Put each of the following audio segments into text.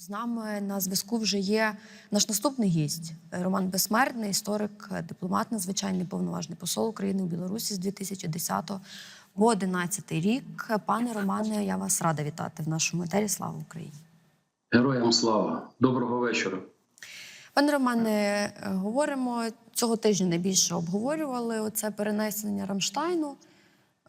З нами на зв'язку вже є наш наступний гість Роман Безсмертний, історик, дипломат, надзвичайний повноважний посол України у Білорусі з 2010 по 2011 рік. Пане Романе, я вас рада вітати в нашому етері. Слава Україні! Героям слава, доброго вечора. Пане Романе, е, говоримо цього тижня найбільше обговорювали оце перенесення Рамштайну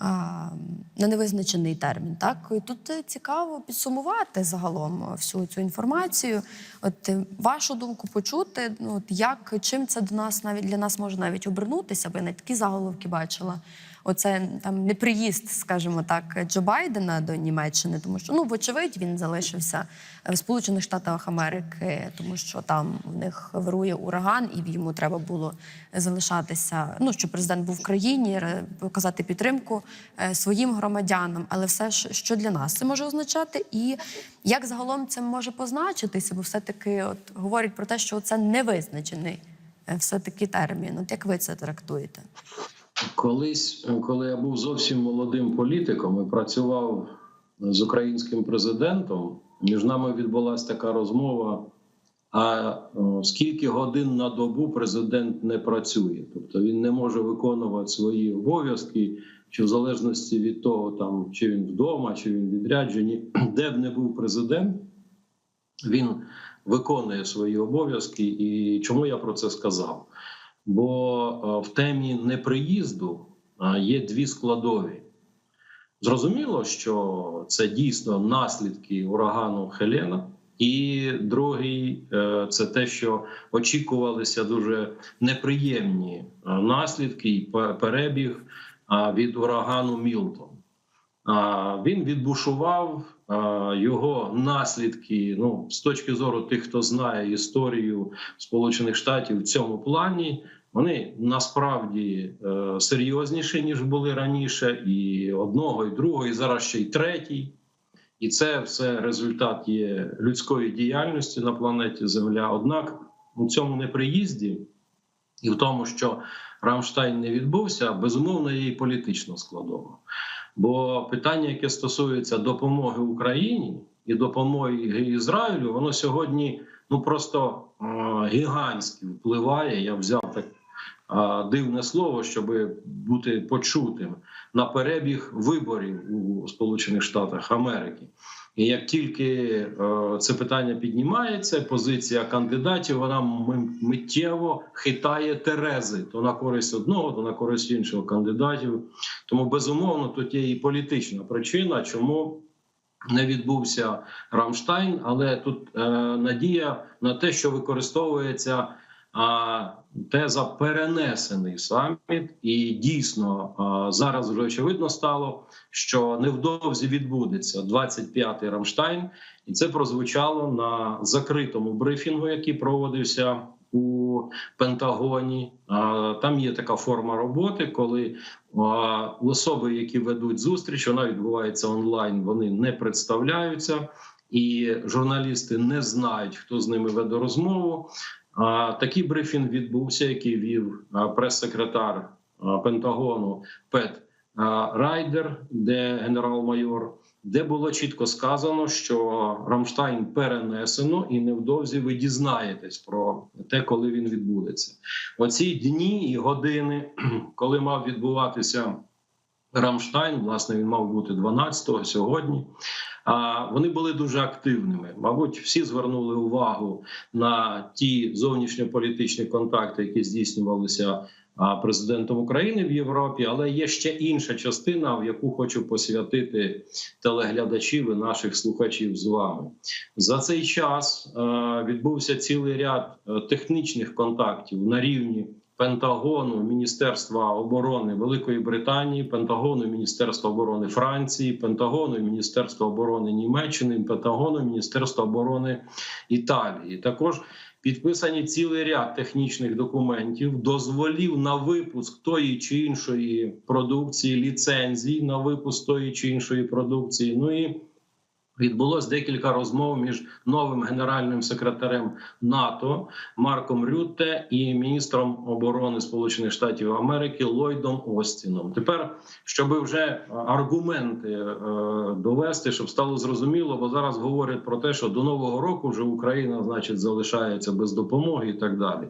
на невизначений термін. Так і тут е, цікаво підсумувати загалом всю цю інформацію. От е, вашу думку почути, ну от як чим це до нас навіть для нас може навіть обернутися, бо я навіть такі заголовки бачила. Оце там неприїзд, скажімо так, Джо Байдена до Німеччини, тому що ну вочевидь він залишився в Сполучених Штатах Америки, тому що там в них вирує ураган, і йому треба було залишатися. Ну що президент був в країні, показати підтримку е, своїм громадянам. Але все ж що для нас це може означати, і як загалом це може позначитися, бо все таки от говорять про те, що це невизначений е, все таки термін. От як ви це трактуєте? Колись, коли я був зовсім молодим політиком і працював з українським президентом, між нами відбулася така розмова. А скільки годин на добу президент не працює, тобто він не може виконувати свої обов'язки, чи в залежності від того, там чи він вдома, чи він в відрядженні, де б не був президент, він виконує свої обов'язки. І чому я про це сказав? Бо е, в темі неприїзду є дві складові. Зрозуміло, що це дійсно наслідки урагану Хелена. І другий е, це те, що очікувалися дуже неприємні е, наслідки і перебіг від урагану Мілтон. Він відбушував його наслідки. Ну, з точки зору тих, хто знає історію Сполучених Штатів в цьому плані, вони насправді е, серйозніші ніж були раніше, і одного, і другого, і зараз ще й третій. І це все результат є людської діяльності на планеті Земля. Однак у цьому неприїзді і в тому, що Рамштайн не відбувся, безумовно, є і політична складова. Бо питання, яке стосується допомоги Україні і допомоги Ізраїлю, воно сьогодні ну просто гігантськи впливає. Я взяв так дивне слово, щоб бути почутим на перебіг виборів у Сполучених Штатах Америки. І як тільки е, це питання піднімається, позиція кандидатів вона миттєво хитає терези то на користь одного, то на користь іншого кандидатів. Тому безумовно тут є і політична причина, чому не відбувся Рамштайн, але тут е, надія на те, що використовується а, теза перенесений саміт, і дійсно зараз вже очевидно стало, що невдовзі відбудеться 25-й Рамштайн, і це прозвучало на закритому брифінгу, який проводився у Пентагоні. Там є така форма роботи, коли особи, які ведуть зустріч, вона відбувається онлайн, вони не представляються. І журналісти не знають, хто з ними веде розмову. Такий брифінг відбувся, який вів прес-секретар Пентагону Пет Райдер, де генерал-майор, де було чітко сказано, що Рамштайн перенесено, і невдовзі ви дізнаєтесь про те, коли він відбудеться. Оці дні і години, коли мав відбуватися Рамштайн, власне, він мав бути 12-го сьогодні. А вони були дуже активними. Мабуть, всі звернули увагу на ті зовнішньополітичні контакти, які здійснювалися президентом України в Європі. Але є ще інша частина, в яку хочу посвятити телеглядачів і наших слухачів з вами. За цей час відбувся цілий ряд е, технічних контактів на рівні. Пентагону, Міністерства оборони Великої Британії, Пентагону, Міністерства оборони Франції, Пентагону, Міністерства оборони Німеччини, Пентагону, Міністерства оборони Італії. Також підписані цілий ряд технічних документів, дозволів на випуск тої чи іншої продукції, ліцензій на випуск тої чи іншої продукції. Ну і Відбулось декілька розмов між новим генеральним секретарем НАТО Марком Рютте і міністром оборони Сполучених Штатів Америки Ллойдом Остіном. Тепер, щоб вже аргументи е, довести, щоб стало зрозуміло, бо зараз говорять про те, що до нового року вже Україна, значить, залишається без допомоги і так далі.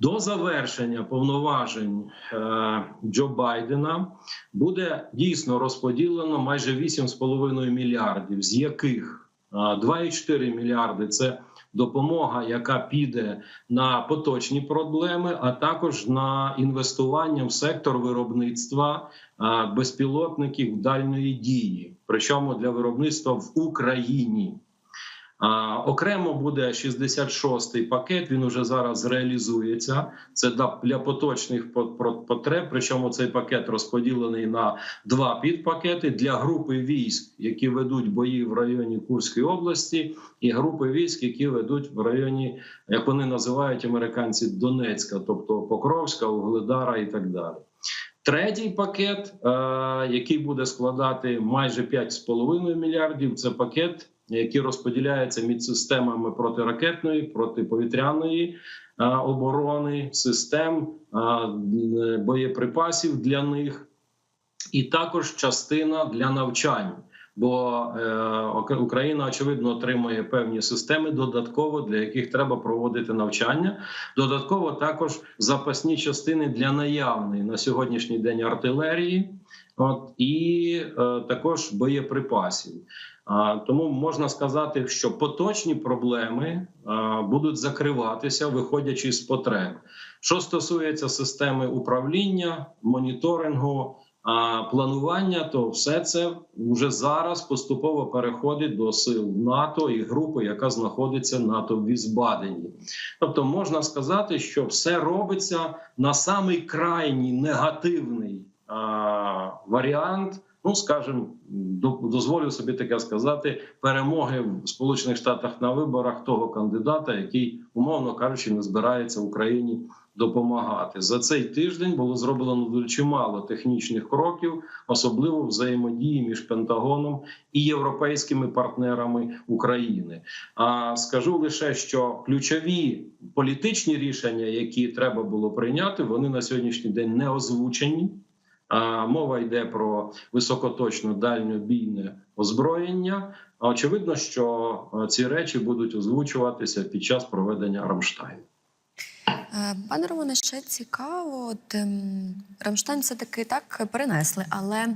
До завершення повноважень е, Джо Байдена буде дійсно розподілено майже 8,5 мільярдів, з яких е, 2,4 мільярди це допомога, яка піде на поточні проблеми, а також на інвестування в сектор виробництва е, безпілотників дальної дії, причому для виробництва в Україні. А, окремо буде 66-й пакет. Він уже зараз реалізується. Це для поточних потреб. Причому цей пакет розподілений на два підпакети для групи військ, які ведуть бої в районі Курської області, і групи військ, які ведуть в районі, як вони називають американці, Донецька, тобто Покровська, Угледара і так далі. Третій пакет, е, який буде складати майже 5,5 мільярдів, це пакет, який розподіляється між системами протиракетної, протиповітряної оборони, систем боєприпасів для них, і також частина для навчань. Бо е, Україна очевидно отримує певні системи додатково, для яких треба проводити навчання. Додатково також запасні частини для наявної на сьогоднішній день артилерії, от і е, також боєприпасів. Тому можна сказати, що поточні проблеми будуть закриватися, виходячи з потреб. Що стосується системи управління, моніторингу, планування, то все це вже зараз поступово переходить до сил НАТО і групи, яка знаходиться НАТО в Візбадені. Тобто можна сказати, що все робиться на самий крайній негативний варіант. Ну, скажімо, дозволю собі таке сказати, перемоги в Сполучених Штатах на виборах того кандидата, який, умовно кажучи, не збирається Україні допомагати. За цей тиждень було зроблено дуже чимало технічних кроків, особливо взаємодії між Пентагоном і європейськими партнерами України. А скажу лише, що ключові політичні рішення, які треба було прийняти, вони на сьогоднішній день не озвучені. Мова йде про високоточне дальньобійне озброєння. Очевидно, що ці речі будуть озвучуватися під час проведення Рамштайну. Е, Пане Романе, ще цікаво, от ем, Рамштайн все-таки так перенесли, але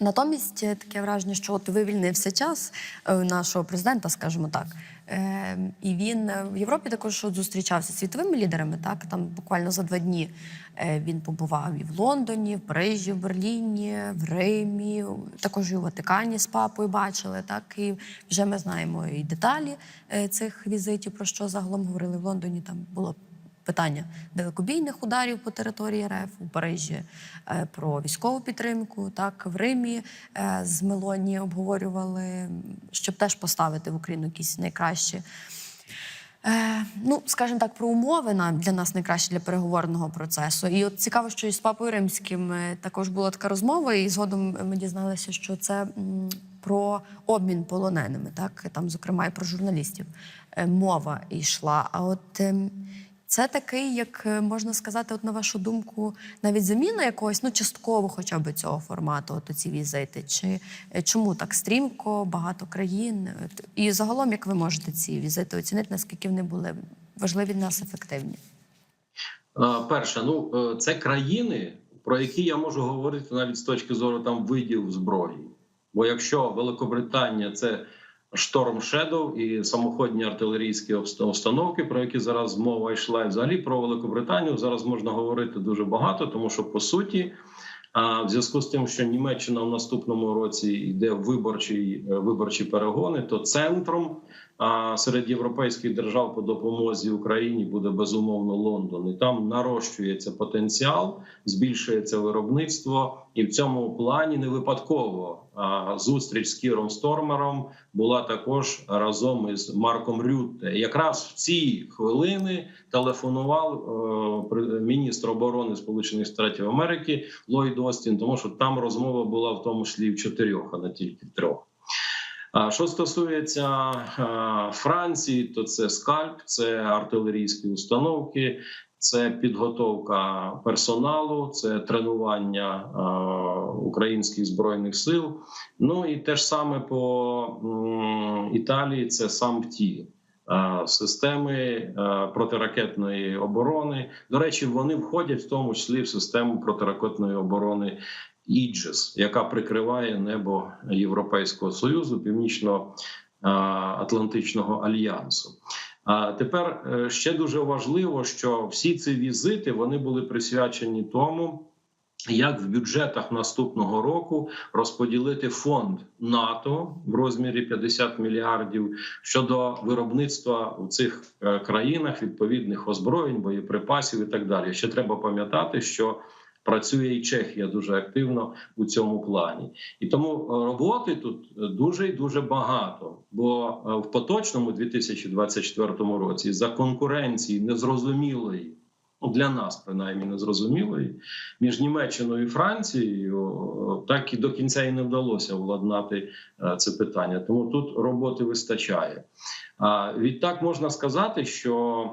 натомість е, таке враження, що от вивільнився час е, нашого президента, скажімо так. Е, І він е, в Європі також зустрічався з світовими лідерами. Так там буквально за два дні він побував і в Лондоні, в Парижі, в Берліні, в Римі, також і у Ватикані з папою бачили. Так і вже ми знаємо і деталі цих візитів, про що загалом говорили в Лондоні. Там було питання далекобійних ударів по території РФ у Парижі е, про військову підтримку. Так в Римі е, з Мелоні обговорювали, щоб теж поставити в Україну якісь найкращі. Е, ну, скажімо так, про умови на для нас найкраще для переговорного процесу. І от цікаво, що і з папою римським також була така розмова, і згодом ми дізналися, що це про обмін полоненими, так там, зокрема, і про журналістів мова йшла. А от ем, це такий, як е, можна сказати, от на вашу думку, навіть заміна якогось, ну частково, хоча б цього формату, от ці візити. Чи е, чому так стрімко, багато країн? І загалом, як ви можете ці візити оцінити, наскільки вони були важливі для нас ефективні? Е, Перше, ну це країни, про які я можу говорити навіть з точки зору там видів зброї. Бо якщо Великобританія це Шторм Shadow і самоходні артилерійські установки, про які зараз мова йшла, і взагалі про Великобританію зараз можна говорити дуже багато, тому що по суті. А в зв'язку з тим, що Німеччина в наступному році йде в виборчі, е, виборчі перегони, то центром а, серед європейських держав по допомозі Україні буде безумовно Лондон. І там нарощується потенціал, збільшується виробництво, і в цьому плані не випадково зустріч з Кіром Стормером була також разом із Марком Рютте. Якраз в ці хвилини телефонував е, міністр оборони Сполучених Штатів Америки Ллойд Остін, тому що там розмова була в тому числі в чотирьох, а не тільки в трьох. Що стосується Франції, то це скальп, це артилерійські установки, це підготовка персоналу, це тренування е, українських збройних сил. Ну і те ж саме по Італії, це сам ті е, системи е, протиракетної оборони. До речі, вони входять в тому числі в систему протиракетної оборони. Іджес, яка прикриває небо Європейського союзу, північно-атлантичного альянсу. Тепер е, ще дуже важливо, що всі ці візити вони були присвячені тому, як в бюджетах наступного року розподілити фонд НАТО в розмірі 50 мільярдів щодо виробництва у цих е, країнах відповідних озброєнь, боєприпасів і так далі. Ще треба пам'ятати, що працює і Чехія дуже активно у цьому плані, і тому е, роботи тут дуже і дуже багато. Бо е, в поточному 2024 році за конкуренції незрозумілої. Ну, для нас принаймні незрозумілої між Німеччиною і Францією так і до кінця і не вдалося владнати е, це питання. Тому тут роботи вистачає. Відтак можна сказати, що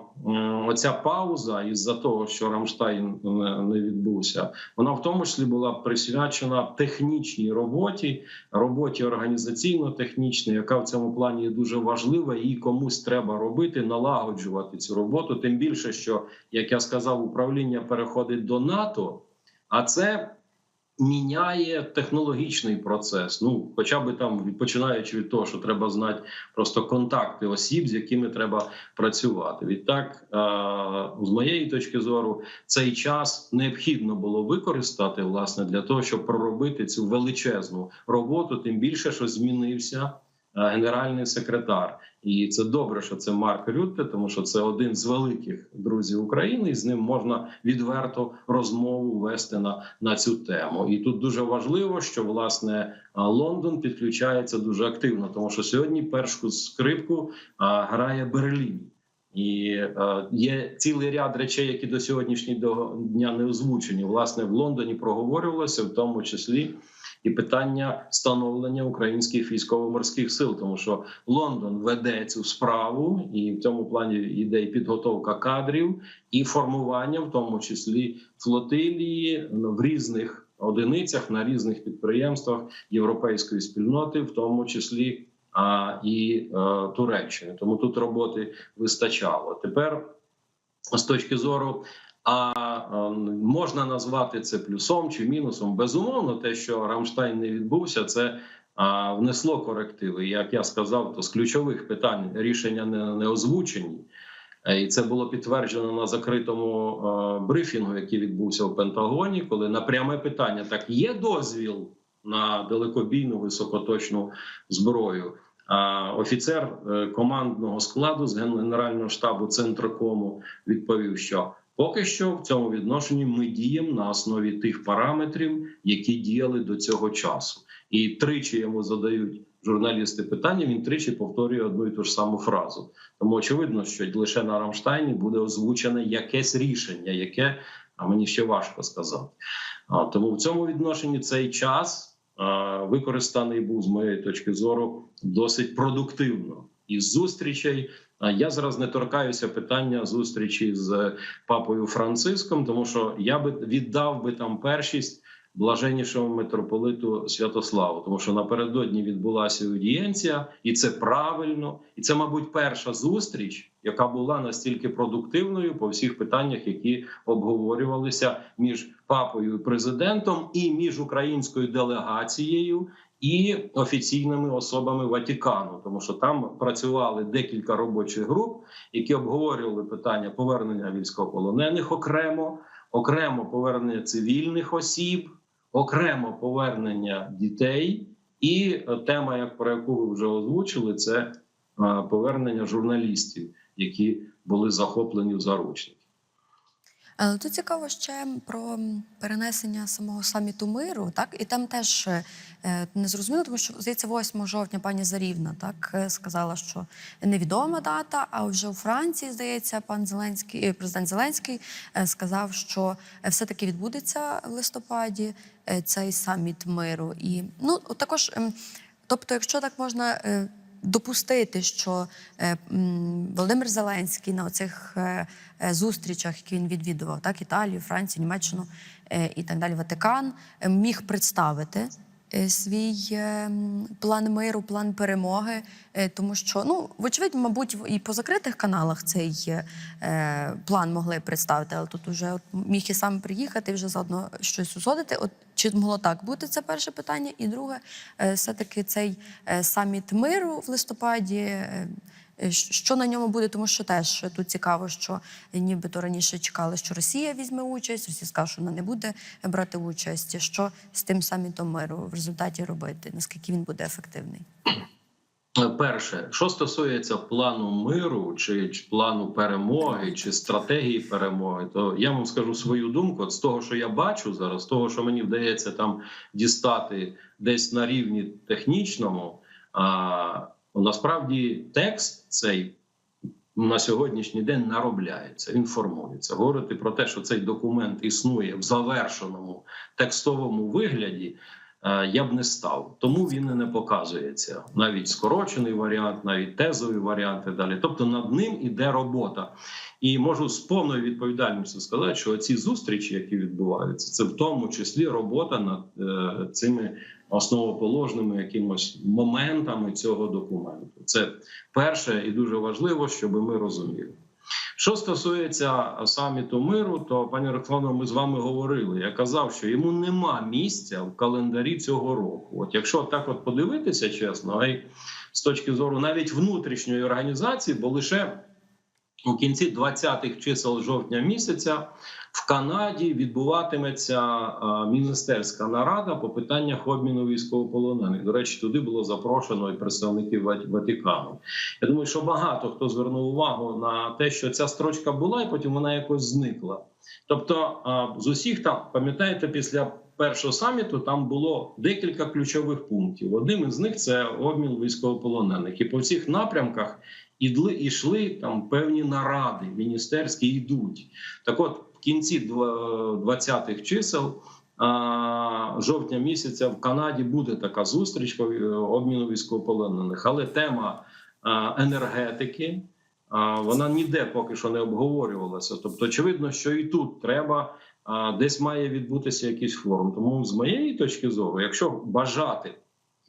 оця пауза із-за того, що Рамштайн не- відбувся, вона в тому числі була присвячена технічній роботі, роботі організаційно-технічній, яка в цьому плані є дуже важлива, і комусь треба робити, налагоджувати цю роботу. Тим більше, що як я сказав, управління переходить до НАТО, а це міняє технологічний процес. Ну, хоча би там починаючи від того, що треба знати просто контакти осіб, з якими треба працювати. Відтак, е, з моєї точки зору, цей час необхідно було використати власне для того, щоб проробити цю величезну роботу. Тим більше, що змінився. Е, Генеральний секретар, і це добре, що це Марк Рютте, тому що це один з великих друзів України, і з ним можна відверто розмову вести на, на цю тему. І тут дуже важливо, що власне Лондон підключається дуже активно, тому що сьогодні першу скрипку а, грає Берлін. І е, є цілий ряд речей, які до сьогоднішнього дня не озвучені. Власне, в Лондоні проговорювалося, в тому числі і питання становлення українських військово-морських сил, тому що Лондон веде цю справу, і в цьому плані йде і підготовка кадрів, і формування, в тому числі флотилії в різних одиницях на різних підприємствах європейської спільноти, в тому числі а, і е, Туреччини. Тому тут роботи вистачало. Тепер з точки зору. А е, можна назвати це плюсом чи мінусом. Безумовно, те, що Рамштайн не відбувся, це внесло корективи. Як я сказав, то з ключових питань рішення не, озвучені. Е, І це було підтверджено на закритому е, брифінгу, який відбувся у Пентагоні, коли на пряме питання так є дозвіл на далекобійну високоточну зброю. А офіцер е, командного складу з генерального штабу Центрокому відповів, що поки що в цьому відношенні ми діємо на основі тих параметрів, які діяли до цього часу, і тричі йому задають журналісти питання. Він тричі повторює одну і ту ж саму фразу. Тому очевидно, що лише на Рамштайні буде озвучене якесь рішення, яке а мені ще важко сказати. А, тому в цьому відношенні цей час використаний був з моєї точки зору досить продуктивно. Із зустрічей я зараз не торкаюся питання зустрічі з папою Франциском, тому що я би віддав би там першість блаженнішому митрополиту Святославу, тому що напередодні відбулася аудієнція, і це правильно, і це, мабуть, перша зустріч, яка була настільки продуктивною по всіх питаннях, які обговорювалися між папою і президентом, і між українською делегацією. І офіційними особами Ватикану, тому що там працювали декілька робочих груп, які обговорювали питання повернення військовополонених окремо, окремо повернення цивільних осіб, окремо повернення дітей, і тема, як про яку ви вже озвучили, це повернення журналістів, які були захоплені в заручники. Але тут цікаво ще про перенесення самого саміту миру, так і там теж е, не зрозуміло, тому що здається, 8 жовтня пані Зарівна так е, сказала, що невідома дата. А вже у Франції здається, пан Зеленський, е, президент Зеленський сказав, що все таки відбудеться в листопаді цей саміт миру. І ну також. ем, Тобто, якщо так можна допустити, що е, Володимир Зеленський на оцих е, е, зустрічах, які він відвідував, так Італію, Францію, Німеччину і так далі, Ватикан, міг представити. Е, Свій е, план миру, план перемоги, е, тому що ну вочевидь, мабуть, і по закритих каналах цей е, план могли представити, але тут уже міг і сам приїхати, вже заодно щось узгодити. От чи могло так бути? Це перше питання. І друге, е, все-таки цей саміт миру в листопаді. Е, е, Що на ньому буде, тому що теж тут цікаво, що нібито раніше чекали, що Росія візьме участь, Росія сказала, що вона не буде брати участь. Що з тим самітом миру в результаті робити? Наскільки він буде ефективний? Перше, що стосується плану миру, чи, чи плану перемоги, чи стратегії перемоги, то я вам скажу свою думку. З того, що я бачу зараз, з того, що мені вдається там дістати десь на рівні технічному, а, насправді текст цей на сьогоднішній день наробляється, він формується. Говорити про те, що цей документ існує в завершеному текстовому вигляді. Е, Я б не став, тому він і не показується. Навіть скорочений варіант, навіть тезовий варіант і далі. Тобто над ним іде робота. І можу з повною відповідальністю сказати, що ці зустрічі, які відбуваються, це в тому числі робота над е, цими основоположними якимось моментами цього документу. Це перше і дуже важливо, щоб ми розуміли. Що стосується саміту миру, то пані Роксолано, ми з вами говорили. Я казав, що йому нема місця в календарі цього року. От якщо так от подивитися, чесно, а з точки зору навіть внутрішньої організації, бо лише у кінці 20-х чисел жовтня місяця в Канаді відбуватиметься міністерська нарада по питаннях обміну військовополонених. До речі, туди було запрошено і представників Ват- Ватикану. Я думаю, що багато хто звернув увагу на те, що ця строчка була, і потім вона якось зникла. Тобто, з усіх там, пам'ятаєте, після першого саміту там було декілька ключових пунктів. Одним із них це обмін військовополонених, і по всіх напрямках ідли ішли там певні наради міністерські йдуть. Так, от в кінці два- 20-х чисел. Жовтня місяця в Канаді буде така зустріч по обміну військовополонених, але тема енергетики вона ніде поки що не обговорювалася. Тобто, очевидно, що і тут треба десь має відбутися якийсь форум. Тому, з моєї точки зору, якщо бажати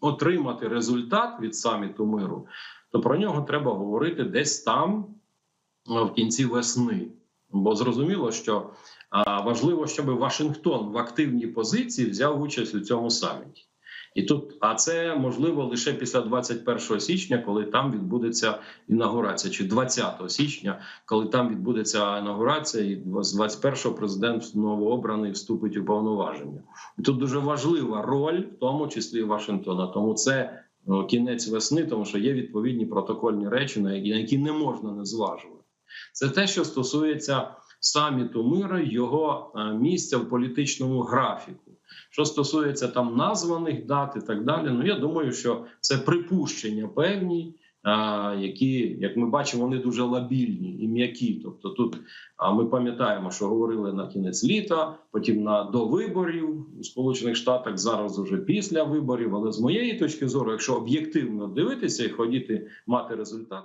отримати результат від саміту миру, то про нього треба говорити десь там в кінці весни. Бо зрозуміло, що важливо, щоб Вашингтон в активній позиції взяв участь у цьому саміті. І тут, а це можливо лише після 21 січня, коли там відбудеться інаугурація, чи 20 січня, коли там відбудеться інаугурація, і з 21-го президент новообраний вступить у повноваження. І тут дуже важлива роль, в тому числі Вашингтона. Тому це кінець весни, тому що є відповідні протокольні речі, на які, не можна не зважувати. Це те, що стосується саміту миру, його е, місця в політичному графіку. Що стосується там названих дат і так далі, ну я думаю, що це припущення певні, які, як ми бачимо, вони дуже лабільні і м'які. Тобто, тут ми пам'ятаємо, що говорили на кінець літа, потім на до виборів у Сполучених Штатах, зараз уже після виборів. Але з моєї точки зору, якщо об'єктивно дивитися і ходіти мати результат.